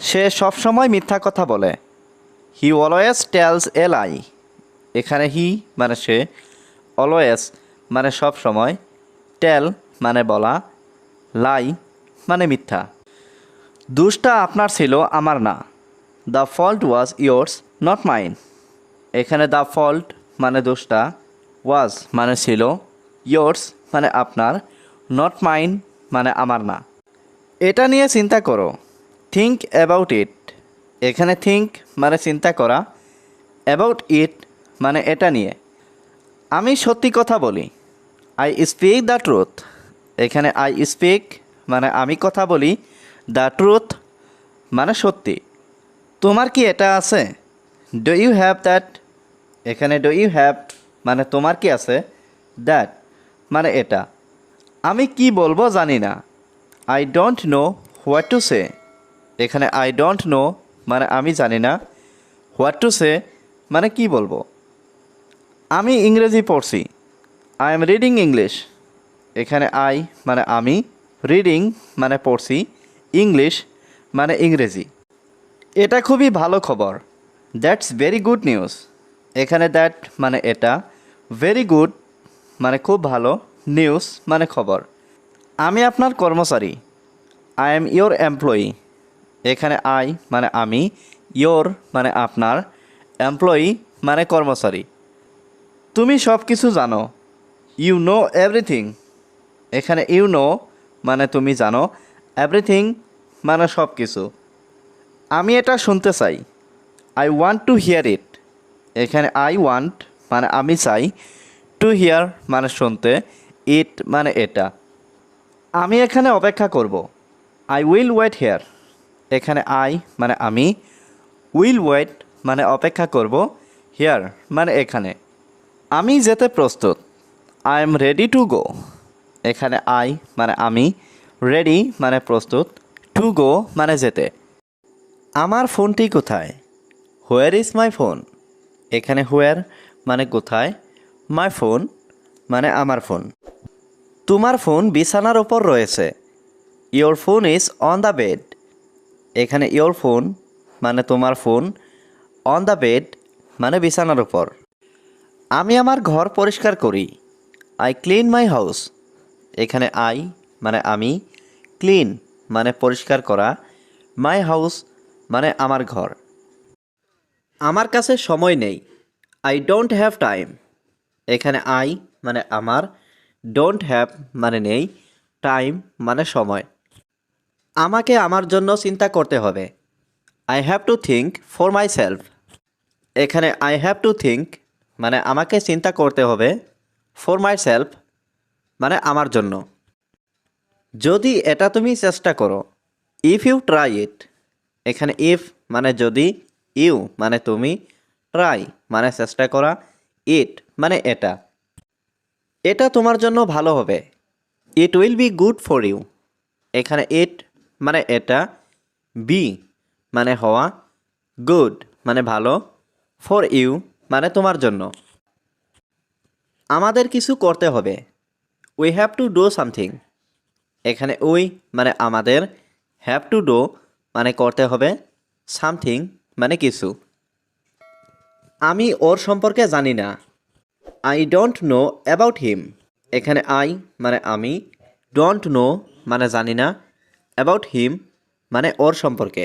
সে সবসময় মিথ্যা কথা বলে। হি অলওয়েজ টেলস এ লাই এখানে হি মানে সে অলওয়েজ মানে সব সময় টেল মানে বলা লাই মানে মিথ্যা। দুষ্টা আপনার ছিল, আমার না। The fault was yours not mine এখানে দ্য ফল্ট মানে দোষটা ওয়াজ মানে ছিল ইয়োর্স মানে আপনার নট মাইন মানে আমার না। এটা নিয়ে চিন্তা করো। থিঙ্ক অ্যাবাউট ইট এখানে থিঙ্ক মানে চিন্তা করা অ্যাবাউট ইট মানে এটা নিয়ে। আমি সত্যি কথা বলি আই স্পিক দ্য ট্রুথ এখানে আই স্পিক মানে আমি কথা বলি দ্য ট্রুথ মানে সত্যি। তোমার কি এটা আছে? ডু ইউ হ্যাভ দ্যাট এখানে ডু ইউ হ্যাভ মানে তোমার কি আছে? দ্যাট মানে এটা। আমি কি বলব জানি না। I don't know what to say এখানে আই ডোন্ট নো মানে আমি জানি না। হোয়াট টু সে মানে কি বলব? আমি ইংরেজি পড়ছি। আই এম রিডিং ইংলিশ এখানে আই মানে আমি রিডিং মানে পড়ছি। ইংলিশ মানে ইংরেজি। এটা খুবই ভালো খবর। দ্যাটস ভেরি গুড নিউজ এখানে দ্যাট মানে এটা। ভেরি গুড মানে খুব ভালো নিউজ মানে খবর। আমি আপনার কর্মচারী। আই এম ইয়োর এমপ্লয়ি এখানে আই মানে আমি ইয়োর মানে আপনার এমপ্লয়ি মানে কর্মচারী। তুমি সব কিছু জানো। ইউ নো এভরিথিং এখানে ইউ নো মানে তুমি জানো এভরিথিং মানে সব কিছু আমি এটা শুনতে চাই। I want to hear it এখানে আই ওয়ান্ট মানে আমি চাই টু হিয়ার মানে শুনতে ইট মানে এটা। আমি এখানে অপেক্ষা করব। আই উইল ওয়েট হেয়ার এখানে আই মানে আমি উইল ওয়েট মানে অপেক্ষা করব হিয়ার মানে এখানে। আমি যেতে প্রস্তুত। I am ready to go এখানে আই মানে আমি রেডি মানে প্রস্তুত। টু গো মানে যেতে। আমার ফোনটি কোথায়? হোয়ার ইজ মাই ফোন এখানে হোয়ার মানে কোথায়? মাই ফোন মানে আমার ফোন তোমার ফোন বিছানার ওপর রয়েছে। Your phone is on the bed এখানে ইয়োর ফোন মানে তোমার ফোন অন দ্য বেড মানে বিছানার উপর। আমি আমার ঘর পরিষ্কার করি। আই ক্লিন মাই হাউস এখানে আই মানে আমি ক্লিন মানে পরিষ্কার করা। মাই হাউস মানে আমার ঘর। আমার কাছে সময় নেই। আই ডোন্ট হ্যাভ টাইম এখানে আই মানে আমার। ডোন্ট হ্যাভ মানে নেই। টাইম মানে সময়। আমাকে আমার জন্য চিন্তা করতে হবে। I have to think for myself এখানে আই হ্যাভ টু থিঙ্ক মানে আমাকে চিন্তা করতে হবে ফর মাই সেলফ মানে আমার জন্য। যদি এটা তুমি চেষ্টা করো ইফ ইউ ট্রাই ইট এখানে ইফ মানে যদি ইউ মানে তুমি ট্রাই মানে চেষ্টা করা ইট মানে এটা। এটা তোমার জন্য ভালো হবে। It will be good for you এখানে ইট মানে এটা বি মানে হওয়া গুড মানে ভালো ফর ইউ মানে তোমার জন্য। আমাদের কিছু করতে হবে। We have to do something এখানে উই মানে আমাদের হ্যাভ টু ডু মানে করতে হবে সামথিং মানে কিছু। আমি ওর সম্পর্কে জানি না। I don't know about him এখানে আই মানে আমি ডোন্ট নো মানে জানি না। অ্যাবাউট হিম মানে ওর সম্পর্কে।